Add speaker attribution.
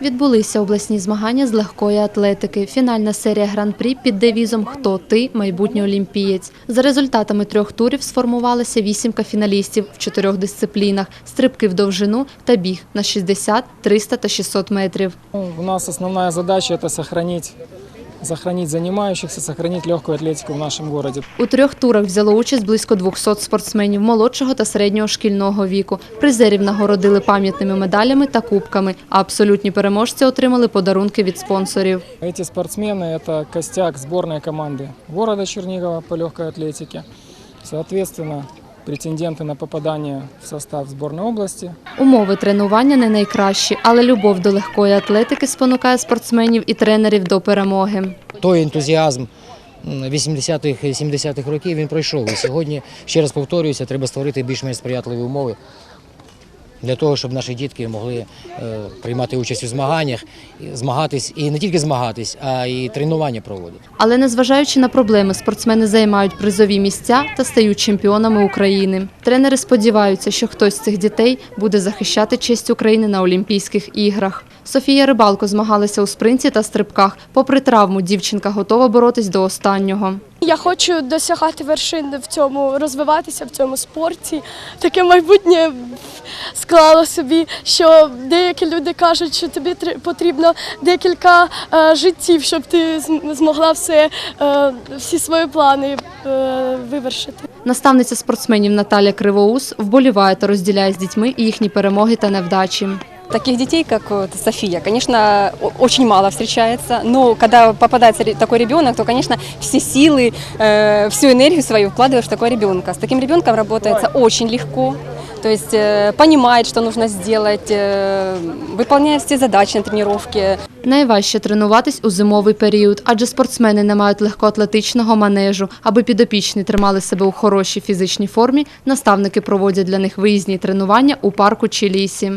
Speaker 1: Відбулися обласні змагання з легкої атлетики. Фінальна серія гран-прі під девізом Хто ти майбутній олімпієць. За результатами трьох турів сформувалася вісімка фіналістів в чотирьох дисциплінах: стрибки в довжину та біг на 60, 300 та 600 метрів.
Speaker 2: У нас основна задача це сохранить, сохранить занимающихся, сохранить легкую атлетику в нашем городе.
Speaker 1: У трьох турах взяло участь близько 200 спортсменів молодшого та середнього шкільного віку. Призерів нагородили пам'ятними медалями та кубками, а абсолютні переможці отримали подарунки від спонсорів.
Speaker 2: Эти спортсмены – это костяк сборной команды города Чернигова по легкой атлетике. Соответственно, претенденты на попадання в состав збірної області.
Speaker 1: Умови тренування не найкращі, але любов до легкої атлетики спонукає спортсменів і тренерів до перемоги.
Speaker 3: той ентузіазм 80-х і 70-х років він пройшов. І сьогодні, ще раз повторююся, треба створити більш-менш сприятливі умови для того, щоб наші дітки могли е, приймати участь у змаганнях, змагатись і не тільки змагатись, а й тренування проводити.
Speaker 1: Але незважаючи на проблеми, спортсмени займають призові місця та стають чемпіонами України. Тренери сподіваються, що хтось з цих дітей буде захищати честь України на Олімпійських іграх. Софія Рибалко змагалася у спринті та стрибках. Попри травму, дівчинка готова боротись до останнього.
Speaker 4: Я хочу досягати вершин в цьому, розвиватися в цьому спорті. Таке майбутнє склала собі, що деякі люди кажуть, що тобі тр- потрібно декілька е, життів, щоб ти змогла все, е, всі свої плани е, вивершити.
Speaker 1: Наставниця спортсменів Наталя Кривоус вболіває та розділяє з дітьми їхні перемоги та невдачі.
Speaker 5: Таких детей, как вот София, конечно, о- очень мало встречается, но когда попадается ре- такой ребенок, то, конечно, все силы, э, всю энергию свою вкладываешь в такого ребенка. С таким ребенком работается очень легко, то есть э, понимает, что нужно сделать, э, выполняет все задачи на тренировке,
Speaker 1: Найважче тренуватись у зимовий період, адже спортсмени не мають легкоатлетичного манежу. Аби підопічні тримали себе у хорошій фізичній формі, наставники проводять для них виїзні тренування у парку чи лісі.